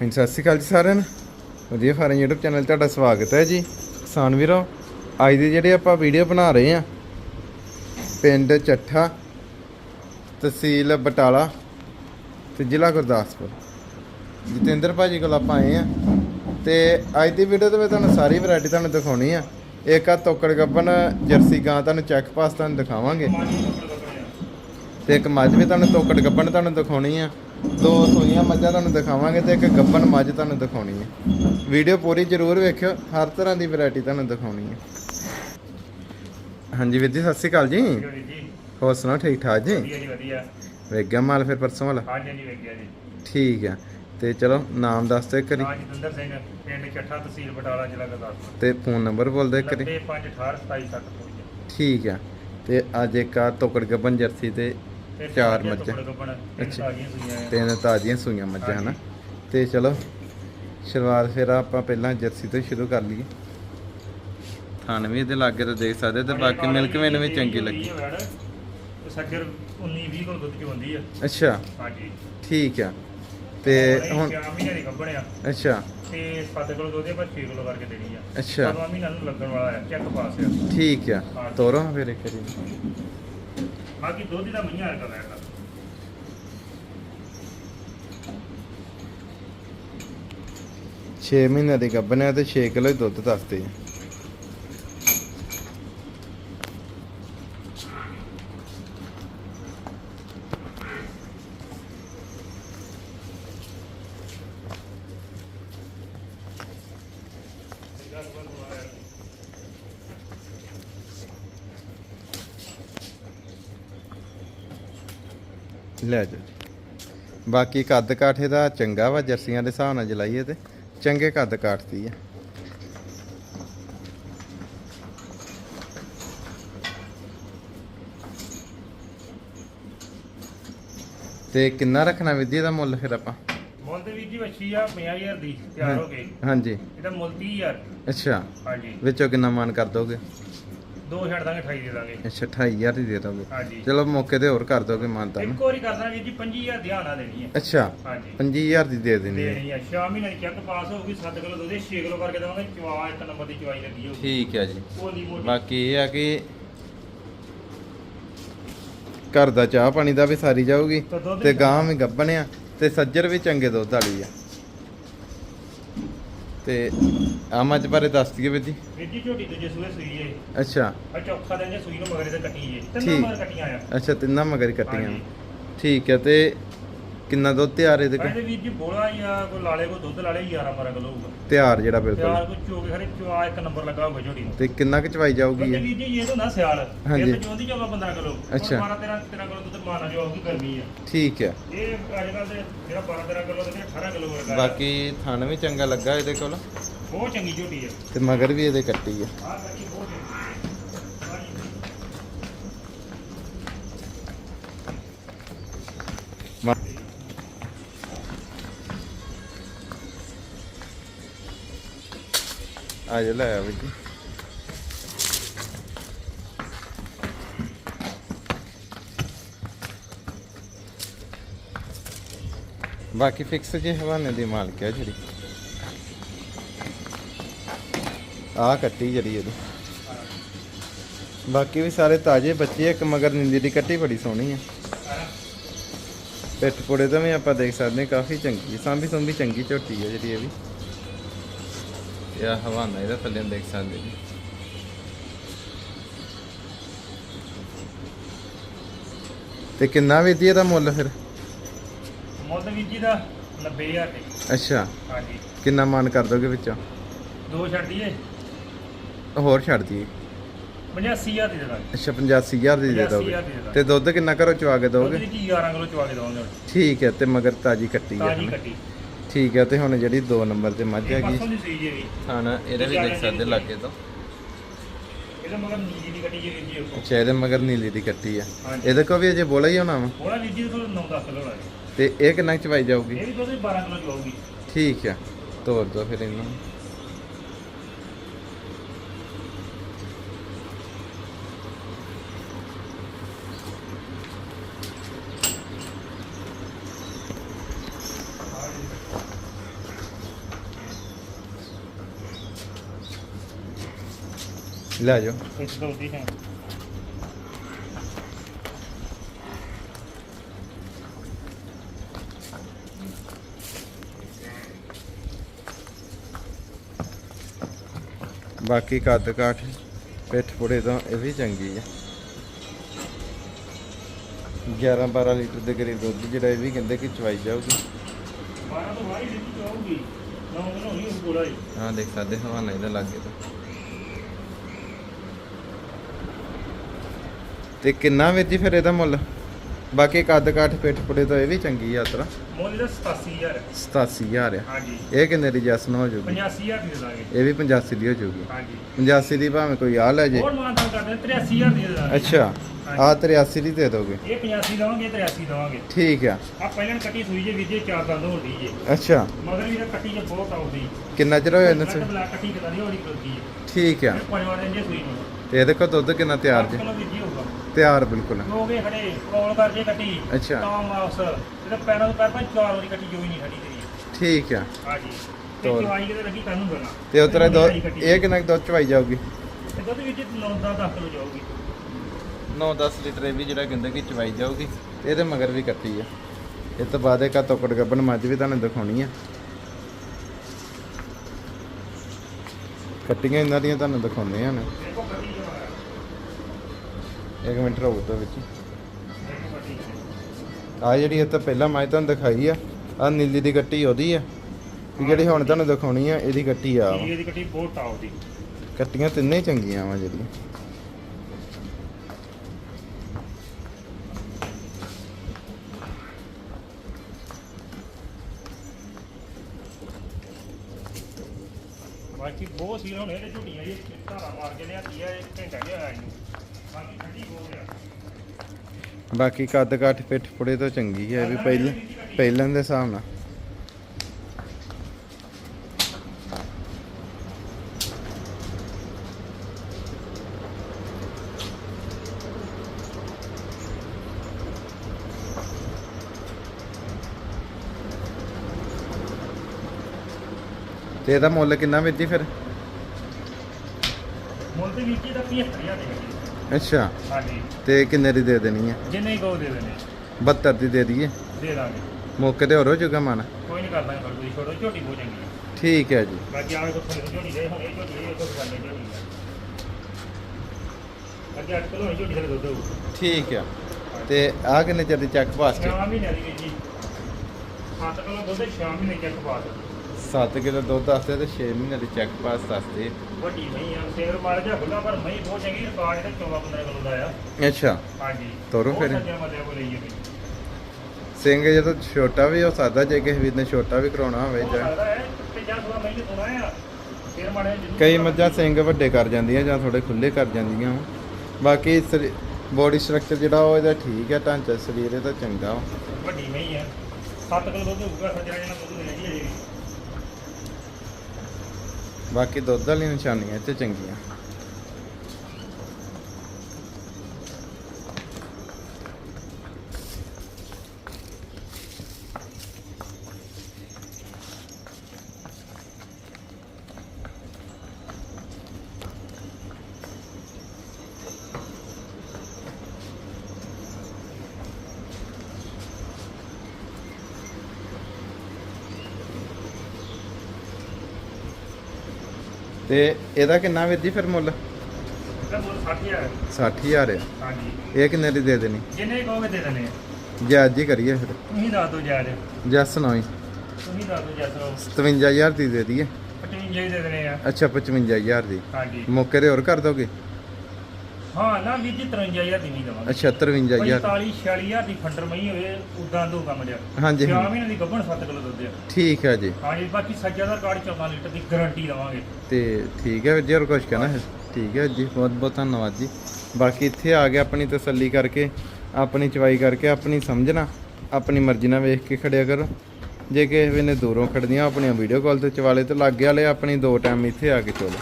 ਹਾਂਜੀ, ਸਤਿ ਸ਼੍ਰੀ ਅਕਾਲ ਜੀ ਸਾਰਿਆਂ ਨੂੰ। ਵਧੀਆ ਫਾਰਮ YouTube ਚੈਨਲ ਤੁਹਾਡਾ ਸਵਾਗਤ ਹੈ ਜੀ। ਕਿਸਾਨ ਵੀਰੋ, ਅੱਜ ਦੇ ਜਿਹੜੇ ਆਪਾਂ ਵੀਡੀਓ ਬਣਾ ਰਹੇ ਆ ਪਿੰਡ ਚੱਠਾ, ਤਹਿਸੀਲ ਬਟਾਲਾ ਤੇ ਜ਼ਿਲ੍ਹਾ ਗੁਰਦਾਸਪੁਰ। ਜਤਿੰਦਰ ਭਾਜੀ ਕੋਲ ਆਪਾਂ ਆਏ ਆ ਤੇ ਅੱਜ ਦੀ ਵੀਡੀਓ ਦੇ ਵਿੱਚ ਤੁਹਾਨੂੰ ਸਾਰੀ ਵੈਰਾਈਟੀ ਤੁਹਾਨੂੰ ਦਿਖਾਉਣੀ ਆ। ਇੱਕ ਆ ਤੋਕੜ ਗੱਬਨ ਜਰਸੀ ਗਾਂ, ਤੁਹਾਨੂੰ ਚੈੱਕ ਪਾਸ ਤੁਹਾਨੂੰ ਦਿਖਾਵਾਂਗੇ। ਤੇ ਇੱਕ ਮੱਝ ਵੀ ਤੁਹਾਨੂੰ ਤੋਕੜ ਗੱਬਣ ਤੁਹਾਨੂੰ ਦਿਖਾਉਣੀ ਆ। ਦੋ ਸੂਈਆਂ ਮੱਝਾਂ ਤੁਹਾਨੂੰ ਦਿਖਾਵਾਂਗੇ ਤੇ ਇੱਕ ਗੱਬਣ ਮੱਝ ਤੁਹਾਨੂੰ ਦਿਖਾਉਣੀ ਹੈ। ਵੀਡੀਓ ਪੂਰੀ ਜ਼ਰੂਰ ਵੇਖਿਓ ਹਰ ਤਰ੍ਹਾਂ ਦੀ ਵੈਰਾਈਟੀ ਤੁਹਾਨੂੰ ਦਿਖਾਉਣੀ ਹੈ। ਹਾਂਜੀ ਵੀਰ ਜੀ ਸਤਿ ਸ਼੍ਰੀ ਅਕਾਲ ਜੀ। ਹੋਰ ਸੁਣਾਓ ਠੀਕ ਠਾਕ ਜੀ? ਵਧੀਆ ਜੀ ਵਧੀਆ। ਵੇਖ ਗਿਆ ਮਾਲ ਫਿਰ ਪਰਸੋਂ ਵਾਲਾ? ਹਾਂਜੀ ਜੀ ਵੇਖਿਆ ਜੀ। ਠੀਕ ਆ। ਤੇ ਚਲੋ ਨਾਮ ਦੱਸ ਦਿਓ ਇੱਕ ਵਾਰੀ। ਹਾਂ ਜਤਿੰਦਰ ਸਿੰਘ ਪਿੰਡ ਚੱਠਾ ਤਹਿਸੀਲ ਬਟਾਲਾ ਜ਼ਿਲ੍ਹਾ ਗੁਰਦਾਸਪੁਰ। ਤੇ ਫੋਨ ਨੰਬਰ ਬੋਲ ਦਿਓ ਇੱਕ ਵਾਰੀ। 95182776 ਠੀਕ ਆ। ਤੇ ਅੱਜ ਇੱਕ ਆ ਤੋਕੜ ਗੱਬਨ ਜਰਸੀ ਤੇ ਚਾਰ ਮੱਝਾਂ। ਅੱਛਾ। ਤਿੰਨ ਤਾਜ਼ੀਆਂ ਸੂਈਆਂ ਮੱਝਾਂ ਹਨਾ? ਤੇ ਚਲੋ ਸ਼ੁਰੂਆਤ ਫਿਰ ਆਪਾਂ ਪਹਿਲਾਂ ਜਰਸੀ ਤੋਂ ਸ਼ੁਰੂ ਕਰ ਲਈਏ। ਥਣ ਵੀ ਇਹਦੇ ਲਾਗੇ ਤੋਂ ਦੇਖ ਸਕਦੇ ਤੇ ਬਾਕੀ ਮਿਲਕ ਵੇਨ ਵੀ ਚੰਗੀ ਲੱਗੀ। ਸੱਜਰ 19 20 ਕੋਲ ਦੁੱਧ ਚ ਹੁੰਦੀ ਆ? ਅੱਛਾ। ਹਾਂਜੀ। ਠੀਕ ਆ। ਤੇ ਹੁਣ ਕਿਆ ਮਹੀਨੇ ਦੀ ਗੱਭਣਿਆ ਅੱਛਾ। ਤੇ 7 ਕਿਲੋ ਦੁੱਧ ਪਰ 6 ਕਿਲੋ ਕਰਕੇ ਦੇਣੀ ਆ। ਅੱਛਾ। ਸਤਵਾਂ ਮਹੀਨਾ ਨੂੰ ਲੱਗਣ ਵਾਲਾ ਆ ਚੈੱਕ ਪਾਸ ਆ। ਠੀਕ ਆ। ਤੋਰੋ ਫਿਰ ਇੱਕ ਵਾਰੀ। ਬਾਕੀ ਦੁੱਧ ਦਾ ਮਈਆਂ ਆ ਕਰ ਰਿਹਾ 6 ਮਹੀਨੇ ਦੀ ਗੱਭਣ ਹੈ ਤੇ 6 ਕਿਲੋ ਦੁੱਧ ਦੱਸਦੇ ਆ। ਲੈ ਜਾਓ ਜੀ। ਬਾਕੀ ਕੱਦ ਕਾਠੇ ਦਾ ਚੰਗਾ ਵਾ ਜਰਸੀਆਂ ਦੇ ਹਿਸਾਬ ਨਾਲ ਜਲਾਈਏ ਤੇ ਚੰਗੇ ਕੱਦ ਕਾਠਦੀ ਆ। ਤੇ ਕਿੰਨਾ ਰੱਖਣਾ ਵਿਧੀ ਦਾ ਮੁੱਲ ਫਿਰ ਆਪਾਂ? ਮੁੱਲ ਤੇ ਵੀਰ ਜੀ ਵੱਛੀ ਆ 50000 ਦੀ ਤਿਆਰ ਹੋ ਗਈ ਹਾਂਜੀ। ਇਹਦਾ ਮੁੱਲ 30000 ਅੱਛਾ। ਹਾਂਜੀ। ਵਿੱਚੋਂ ਕਿੰਨਾ ਮਾਨ ਕਰ ਦੋਗੇ? ਦੋ ਛੱਡ ਦਾਂਗੇ 28 ਦੇ ਦਾਂਗੇ। ਅੱਛਾ 28000 ਦੀ ਦੇ ਦੋਗੇ। ਹਾਂਜੀ। ਚਲੋ ਮੌਕੇ ਤੇ ਹੋਰ ਕਰ ਦੋਗੇ ਮਾਨਤਾ ਇੱਕ ਵਾਰੀ ਕਰਦਾ ਵੀਰ ਜੀ 25000 ਧਿਆਨ ਨਾਲ ਦੇਣੀ ਹੈ। ਅੱਛਾ ਹਾਂਜੀ। 25000 ਦੀ ਦੇ ਦੇਣੀ ਹੈ। ਦੇਣੀ ਆ 6 ਮਹੀਨੇ ਦੀ ਚੈੱਕ ਪਾਸ ਹੋਊਗੀ 7 ਕਿਲੋ ਦੁੱਧ 6 ਕਿਲੋ ਕਰਕੇ ਦੇਵਾਂਗੇ ਚਵਾ ਇੱਕ ਨੰਬਰ ਦੀ ਚਵਾਈ ਲੱਗੀ ਹੋਊਗੀ। ਠੀਕ ਹੈ ਜੀ। ਬਾਕੀ ਇਹ ਆ ਕਿ ਘਰ ਦਾ ਚਾਹ ਪਾਣੀ ਦਾ ਵੀ ਸਾਰੀ ਜਾਊਗੀ ਤਾਂ ਵੀ ਗਾਂ ਵੀ ਗੱਭਣਿਆ ਤੇ ਸੱਜਰ ਵੀ ਚੰਗੇ ਦੁੱਧ ਵਾਲੀ ਆ। ਤੇ ਆ ਮੱਝ ਬਾਰੇ ਦੱਸ ਦਈਏ ਵੀਰ ਜੀ। ਵੀਰ ਜੀ ਝੋਟੀ ਦੂਜੇ ਸੂਏ ਸੂਈ ਏ। ਅੱਛਾ। ਆ ਚੌਥਾ ਦਿਨ ਜੇ ਸੂਈ ਨੂੰ ਮਗਰੇ ਤੇ ਕੱਟੀ ਏ। ਤਿੰਨਾਂ ਠੀਕ। ਮਗਰ ਕੱਟੀਆਂ ਆ। ਅੱਛਾ ਤਿੰਨਾਂ ਮਗਰ ਕੱਟੀਆਂ। ਹਾਂਜੀ। ਠੀਕ ਹੈ ਤੇ ਕਿੰਨਾ ਦੁੱਧ ਤਿਆਰ ਇਹਦੇ ਕੋਲ? ਕਹਿੰਦੇ ਵੀਰ ਜੀ ਬੋਲਾ ਜਾਂ ਕੋਈ ਲਾਲੇ ਕੋ ਦੁੱਧ ਲਾਲੇ 11 12 ਕਿਲੋ ਹੋਊਗਾ। ਤਿਆਰ ਜਿਹੜਾ ਤਿਆਰ ਬਿਲਕੁਲ ਕੋ ਚੋਕੇ ਖਰੇ ਚਵਾ ਇੱਕ ਨੰਬਰ ਲੱਗਾ ਹੋਊਗਾ ਨੂੰ। ਤੇ ਕਿੰਨਾ ਕੁ ਚਵਾਈ ਜਾਊਗੀ ਇਹ? ਵੀਰ ਜੀ ਇਹ ਤਾਂ ਨਾ ਸਿਆਲ। ਹਾਂਜੀ। ਇਹ ਤਾਂ ਚੋਂਦੀ ਚੋਵਾ 15 ਕਿਲੋ ਅੱਛਾ। 12 13 13 ਕਿਲੋ ਦੁੱਧ ਮਾਨਾ ਜੋ ਆਉਗੀ ਗਰਮੀ ਆ। ਠੀਕ ਹੈ ਇਹ ਅੱਜ ਕੱਲ ਦੇ ਜਿਹੜਾ 12 13 ਕਿਲੋ ਤੇ 18 ਕਿਲੋ ਵਰਗਾ ਆ। ਬਾਕੀ ਥਣ ਵੀ ਚੰਗਾ ਲੱਗਾ ਇਹਦੇ ਕੋਲ। ਬਹੁਤ ਚੰਗੀ ਝੋਟੀ ਆ। ਤੇ ਮਗਰ ਵੀ ਇਹਦੇ ਕੱਟੀ ਆ। ਆਹ ਕੱਟੀ ਆ ਜਾ ਲੈ ਆ ਵੀ ਬਾਕੀ ਫਿਕਸ ਜੇ ਹਵਾਨੇ ਦੀ ਮਾਲਕ ਹੈ ਜਿਹੜੀ। ਆ ਕੱਟੀ ਜਿਹੜੀ ਇਹਦੀ। ਬਾਕੀ ਵੀ ਸਾਰੇ ਤਾਜ਼ੇ ਬੱਚੇ ਇੱਕ ਮਗਰ ਨਿੰਦੀ ਦੀ ਕੱਟੀ ਬੜੀ ਸੋਹਣੀ ਆ। ਪਿੱਠ ਪੁੜੇ ਦਾ ਵੀ ਆਪਾਂ ਦੇਖ ਸਕਦੇ ਹਾਂ, ਕਾਫੀ ਚੰਗੀ ਸਾਂਭੀ ਸੁੰਭੀ ਚੰਗੀ ਝੋਟੀ ਹੈ ਜਿਹੜੀ ਇਹ ਵੀ। ਇਹ ਆਹ ਹਵਾਨਾ ਇਹਦਾ ਥੱਲੇ ਦੇਖ ਸਕਦੇ ਜੀ ਤੇ ਕਿੰਨਾ ਵੀ ਇਹਦਾ ਮੁੱਲ ਫਿਰ ਮੁੱਲ ਵੀਰ ਜੀ ਦਾ 90000 ਦੇ। ਅੱਛਾ ਹਾਂਜੀ। ਕਿੰਨਾ ਮਾਨ ਕਰ ਦੋਗੇ ਵਿੱਚੋਂ ਦੋ ਛੱਡ ਦਈਏ? ਹੋਰ ਛੱਡ ਦਈਏ। 85000 ਦੀ ਦੇ ਦਾਂਗੇ। ਅੱਛਾ 85000 ਦੀ ਦੇ 85,000 ਦੋਗੇ ਦੀ ਦੇ ਦਾਂਗੇ। ਤੇ ਦੁੱਧ ਕਿੰਨਾ ਘਰੋਂ ਚਵਾ ਕੇ ਦੁੱਧ ਦੋਗੇ? ਦੀ ਕੀ 11 ਕਿਲੋ ਚਵਾ ਕੇ ਦਵਾਂਗੇ ਹੁਣ। ਠੀਕ ਹੈ ਤੇ ਮਗਰ ਤਾਜੀ ਕੱਟੀ ਹੈ ਤਾਜ਼ੀ? ਕੱਟੀ। ਠੀਕ ਹੈ ਤੇ ਹੁਣ ਜਿਹੜੀ 2 ਨੰਬਰ ਤੇ ਮੱਝ ਹੈਗੀ। ਪਰਸੋਂ ਦੀ ਜੇ ਵੀ ਖਾਣਾ ਇਹਦੇ ਵੀ ਦੇਖ ਸਕਦੇ ਲਾਗੇ ਤੋਂ। ਇਹਦਾ ਮਗਰ ਨੀਲੀ ਦੀ ਕੱਟੀ ਜੇ ਵੀਰ ਜੀ ਉੱਪਰ ਅੱਛਾ ਇਹਦੇ ਮਗਰ ਨੀਲੀ ਦੀ ਕੱਟੀ ਆ। ਹਾਂਜੀ। ਇਹਦੇ ਕੋ ਵੀ ਅਜੇ ਬੋਲਾ ਹੀ ਹੋਣਾ ਵਾ? ਉਹਦਾ ਵੀਰ ਜੀ ਕੋਲ 9-10 ਕਿਲੋ ਹੋਣਾ। ਤੇ ਇਹ ਕਿੰਨਾ ਕੁ ਚਵਾਈ ਜਾਊਗੀ? ਇਹ ਵੀ ਦੁੱਧ 12 ਕਿਲੋ ਚਵਾਉਗੀ ਠੀਕ ਆ ਤੋਰ ਦੋ ਫਿਰ ਇਹਨੂੰ। ਲੈ ਜਾਓ। ਬਾਕੀ ਕੱਦ ਕਾਠ ਪਿੱਠ ਪੁੜੇ ਤੋਂ ਇਹ ਵੀ ਚੰਗੀ ਆ। 11 12 ਲੀਟਰ ਦੇ ਕਰੀਬ ਦੁੱਧ ਜਿਹੜਾ ਇਹ ਵੀ ਕਹਿੰਦੇ ਕਿ ਚਵਾਈ ਜਾਊਗੀ। 12 ਤੋਂ ਵਾਰੀ ਦਿੱਤੀ ਜਾਊਗੀ। ਨਾ ਉਹ ਨਹੀਂ ਉਹ ਕੋੜਾ ਹੀ। ਹਾਂ ਦੇਖ ਸਕਦੇ ਇਹਦਾ ਲੱਗੇ ਤਾਂ। ਤੇ ਕਿੰਨਾ ਵੀਰ ਜੀ ਫਿਰ ਇਹਦਾ ਮੁੱਲ? ਬਾਕੀ ਕੱਦ ਕਾਠ ਪਿੱਠ ਪੁੜੇ ਤੋਂ ਇਹ ਵੀ ਚੰਗੀ ਯਾਤਰਾ ਮੁੱਲ ਇਹਦਾ 87000 ਹੈ। 87000 ਆ। ਹਾਂਜੀ। ਇਹ ਕਿੰਨੇ ਦੀ ਜਸਨ ਹੋ ਜਾਊਗੀ 85000 ਦੀ ਦਾਂਗੇ। ਇਹ ਵੀ 85 ਦੀ ਹੋ ਜਾਊਗੀ ਹਾਂਜੀ। 85 ਦੀ ਭਾਵੇਂ ਕੋਈ ਆ ਲੈ ਜੇ। ਹੋਰ ਮਾਨਤਾ ਕਰਦੇ 83000 ਦੀ ਦਾਂਗੇ। ਅੱਛਾ। ਆ 83 ਦੀ ਦੇ ਦੋਗੇ। ਇਹ 85 ਦਵਾਂਗੇ 83 ਦਵਾਂਗੇ। ਠੀਕ ਆ। ਆ ਪਹਿਲਾਂ ਕੱਟੀ ਸੂਈ ਜੇ ਵੀਜੇ ਚਾਰ ਦੰਦ ਹੋਣੀ ਜੇ। ਅੱਛਾ। ਮਗਰ ਵੀ ਕੱਟੀ ਜੇ ਬਹੁਤ ਆਉਂਦੀ ਕਿੰਨਾ ਚਿਰ ਹੋਇਆ ਇਹਨੂੰ ਕੱਟ ਸ- ਬਲਾ ਕੱਟੀ ਕਿਦਾਂ ਕਰਦੀ ਹੈ ਠੀਕ ਆ। ਪੰਜ ਵਾਰ ਜੇ ਸੂਈ ਨੂੰ। ਤੇ ਇਹਦੇ ਕੋਲ ਦੁੱਧ ਕਿੰਨਾ ਤਿਆਰ ਜੇ ਤਿਆਰ ਬਿਲਕੁਲ। ਹੋ ਗਏ ਖੜੇ ਰੋਲ ਕਰ ਜੇ ਕੱਟੀ ਅੱਛਾ। ਤਾਂ ਮਾਸ ਇਹਦਾ ਪੈਰਾਂ ਤੋਂ ਪੈਰ ਪੰਜ ਚਾਰ ਵਾਰੀ ਕੱਟੀ ਜੋ ਹੀ ਨਹੀਂ ਖੜੀ ਤੇਰੀ। ਠੀਕ ਆ। ਹਾਂਜੀ। ਤੇ ਤੋਰ। ਚਵਾਈ ਕਿਤੇ ਲੱਗੀ ਕਾਨੂੰ ਕਰਨਾ ਤੇ ਉਤਰੇ ਦੋ। ਇਹ ਕਿੰਨਾ ਕੁ ਦੁੱਧ ਚਵਾਈ ਜਾਊਗੀ? ਦੁੱਧ ਵਿੱਚ 9 ਦਾ 10 ਕਿਲੋ ਜਾਊਗੀ। 9-10 ਲੀਟਰ ਇਹ ਵੀ ਜਿਹੜਾ ਕਹਿੰਦੇ ਕਿ ਚਵਾਈ ਜਾਊਗੀ ਤੇ ਇਹਦੇ ਮਗਰ ਵੀ ਕੱਟੀ ਆ। ਇਹ ਤੋਂ ਬਾਅਦ ਇੱਕ ਤੋਕੜ ਗੱਬਣ ਮੱਝ ਵੀ ਤੁਹਾਨੂੰ ਦਿਖਾਉਣੀ ਆ। ਕੱਟੀਆਂ ਇਹਨਾਂ ਦੀਆਂ ਤੁਹਾਨੂੰ ਦਿਖਾਉਂਦੇ ਆ ਨੇ ਦੇਖੋ ਇੱਕ ਮਿੰਟ ਰੁਕ ਦੋ ਵਿੱਚ ਆ ਜਿਹੜੀ ਇਹ ਤਾਂ ਪਹਿਲਾਂ ਮੈਂ ਤੁਹਾਨੂੰ ਦਿਖਾਈ ਆ ਆ ਨੀਲੀ ਦੀ ਕੱਟੀ ਉਹਦੀ ਆ। ਤੇ ਜਿਹੜੀ ਹੁਣ ਤੁਹਾਨੂੰ ਦਿਖਾਉਣੀ ਆ ਇਹਦੀ ਕੱਟੀ ਆ। ਵਾ। ਇਹ ਦੀ ਕੱਟੀ ਬਹੁਤ ਟਾਪ ਦੀ ਕੱਟੀਆਂ ਤਿੰਨੇ ਹੀ ਚੰਗੀਆਂ ਵਾ ਜਿਹੜੀਆਂ। ਬਾਕੀ ਬਹੁਤ ਸੀ ਹੁਣ ਇਹਦੇ ਝੁੱਟੀਆਂ ਜੀ ਧਾਰਾ ਮਾਰ ਕੇ ਲਿਆਤੀ ਆ ਇੱਕ ਘੰਟਾ ਜਿਹਾ ਆਇਆ ਇਹਨੂੰ। ਬਾਕੀ ਕੱਦ ਕਾਠ ਪਿੱਠ ਪੁੜੇ ਤੋਂ ਚੰਗੀ ਹੈ ਵੀ ਪਹਿਲਾਂ ਪਹਿਲਾਂ ਦੇ ਹਿਸਾਬ ਨਾਲ। ਤੇ ਇਹਦਾ ਮੁੱਲ ਕਿੰਨਾ ਵਿੱਦੀ ਫਿਰ? ਮੁੱਲ ਤੇ ਵੀਰ ਦਾ 75000 ਦੇ ਅੱਛਾ। ਹਾਂਜੀ। ਤੇ ਕਿੰਨੇ ਦੀ ਦੇ ਦੇਣੀ ਹੈ ਜਿੰਨੇ ਹੀ ਕਹੋ ਦੇ ਦੇਣੇ। 72 ਦੀ ਦੇ ਦਈਏ। ਦੇ ਦਾਂਗੇ। ਮੌਕੇ ਤੇ ਹੋਰ ਹੋ ਜਾਊਗਾ ਮਨ? ਕੋਈ ਨਹੀਂ ਕਰਦਾ ਪਰ ਤੁਸੀਂ ਛੋੜੋ ਝੋਟੀ ਬਹੁਤ ਚੰਗੀ ਹੈ ਠੀਕ ਹੈ ਜੀ। ਬਾਕੀ ਆਵੇ ਕੋ ਥੋੜੀ ਝੋਟੀ ਦੇ ਹੁਣ ਇਹ ਝੋਟੀ ਇਹ ਤੋਂ ਕਰਨੇ ਝੋਟੀ ਹੈ ਅੱਗੇ 8 ਕਿਲੋ ਝੋਟੀ ਦੇ ਦੁੱਧ ਹੋਊ। ਠੀਕ ਆ। ਤੇ ਆ ਕਿੰਨੇ ਚਿਰ ਦੀ ਚੱਕ ਵਾਸਤੇ ਸ਼ਾਮ ਮਹੀਨੇ ਦੀ ਵੀਰ ਜੀ। 7 ਕਿਲੋ ਦੁੱਧ ਸ਼ਾਮ ਮਹੀਨੇ ਚੱਕ ਪਾ ਦੋ 7 ਕਿਲੋ ਦੁੱਧ ਵਾਸਤੇ ਤੇ 6 ਮਹੀਨੇ ਦੀ ਚੈੱਕ ਪਾਸ ਦੱਸਦੇ ਵੱਡੀ ਨਹੀਂ ਆ ਸੇਰ ਮਾਰ ਜਾ ਖੁੱਲਾ ਪਰ ਮਹੀਂ ਬਹੁਤ ਚੰਗੀ ਰਿਕਾਰਡ ਇਹਦਾ 14 15 ਕਿਲੋ ਦਾ ਆ। ਅੱਛਾ। ਹਾਂਜੀ। ਤੋਰੋ ਫਿਰ। ਹੈ ਸਿੰਘ ਜਦੋਂ ਛੋਟਾ ਵੀ ਹੋ ਸਕਦਾ ਜੇ ਕਿਸੇ ਵੀਰ ਨੇ ਛੋਟਾ ਵੀ ਕਰਾਉਣਾ ਹੋਵੇ ਹੋ ਜਾਂ ਹੈ ਤੇ ਕਈ ਮੱਝਾਂ ਸਿੰਘ ਵੱਡੇ ਕਰ ਜਾਂਦੀਆਂ ਜਾਂ ਥੋੜੇ ਖੁੱਲੇ ਕਰ ਜਾਂਦੀਆਂ। ਬਾਕੀ ਬੋਡੀ ਸਟਰਕਚਰ ਜਿਹੜਾ ਉਹ ਇਹਦਾ ਠੀਕ ਹੈ ਢਾਂਚਾ ਸਰੀਰ ਇਹਦਾ ਚੰਗਾ। ਵੱਡੀ ਮਹੀਂ ਆ। 7 ਕਿਲੋ ਦੁੱਧ ਹੋਊਗਾ ਸੱਜਣਾ ਜਿਹਨਾਂ ਦੁੱਧ ਦੇਣਾ ਜੀ। ਬਾਕੀ ਦੁੱਧ ਵਾਲੀਆਂ ਨਿਸ਼ਾਨੀਆਂ ਇੱਥੇ ਚੰਗੀਆਂ। ਤੇ ਇਹਦਾ ਕਿੰਨਾ ਵਿੱਦੀ ਫਿਰ ਮੁੱਲ? ਇਹਦਾ ਮੁੱਲ 60000 ਹੈ 60000 ਆ ਹਾਂਜੀ। ਇਹ ਕਿੰਨੇ ਦੀ ਦੇ ਦੇਣੀ? ਜਿੰਨੇ ਕਹੋਗੇ ਦੇ ਆ। ਜਾਇਜ਼ ਹੀ ਕਰੀਏ ਫਿਰ। ਤੁਸੀਂ ਦੱਸ ਦਿਓ ਜਾ ਜੱਸ ਨੋਈ ਤੁਸੀਂ ਦੱਸ ਦਿਓ ਜੈਸੋ 57000 ਦੀ ਦੇ ਦਈਏ। 55 ਹੀ ਦੇ ਦੇਣੇ ਆ। ਅੱਛਾ 55000 ਦੀ। ਹਾਂਜੀ। ਮੌਕੇ ਤੇ ਹੋਰ ਕਰ ਦੋਗੇ? ਹਾਂ ਨਾ ਜੀ 53000 ਦੀ ਨਹੀਂ ਦਵਾਂਗੇ ਅੱਛਾ 53000 45 46000 ਦੀ ਫੰਡਰ ਮਈ ਹੋਵੇ ਉਦਾਂ ਦੋ ਕੰਮ ਜਿਆ ਹਾਂਜੀ ਛੇ ਹਾਂਜੀ। ਮਹੀਨੇ ਦੀ ਗੱਭਣ 7 ਕਿਲੋ ਦੁੱਧ ਆ। ਠੀਕ ਹੈ ਜੀ ਹਾਂਜੀ ਬਾਕੀ ਸੱਜਾ ਦਾ ਕਾਰਡ 14 ਲੀਟਰ ਦੀ ਗਾਰੰਟੀ ਦਵਾਂਗੇ ਤੇ ਠੀਕ ਹੈ ਜੀ ਹੋਰ ਕੁਝ ਕਹਿਣਾ ਹੈ। ਠੀਕ ਹੈ ਜੀ ਬਹੁਤ ਬਹੁਤ ਧੰਨਵਾਦ ਜੀ। ਬਾਕੀ ਇੱਥੇ ਆ ਕੇ ਆਪਣੀ ਤਸੱਲੀ ਕਰਕੇ ਆਪਣੀ ਚਵਾਈ ਕਰਕੇ ਆਪਣੀ ਸਮਝਣਾ ਆਪਣੀ ਮਰਜ਼ੀ ਨਾਲ ਵੇਖ ਕੇ ਖੜਿਆ ਕਰੋ। ਜੇ ਕਿਸੇ ਨੇ ਦੂਰੋਂ ਖੜਦੀਆਂ ਆਪਣੀਆਂ ਵੀਡੀਓ ਕਾਲ ਤੇ ਚਵਾਲੇ ਤੇ ਲੱਗ ਵਾਲੇ ਆਪਣੀ ਦੋ ਟਾਈਮ ਇੱਥੇ ਆ ਕੇ ਚੋਲੋ।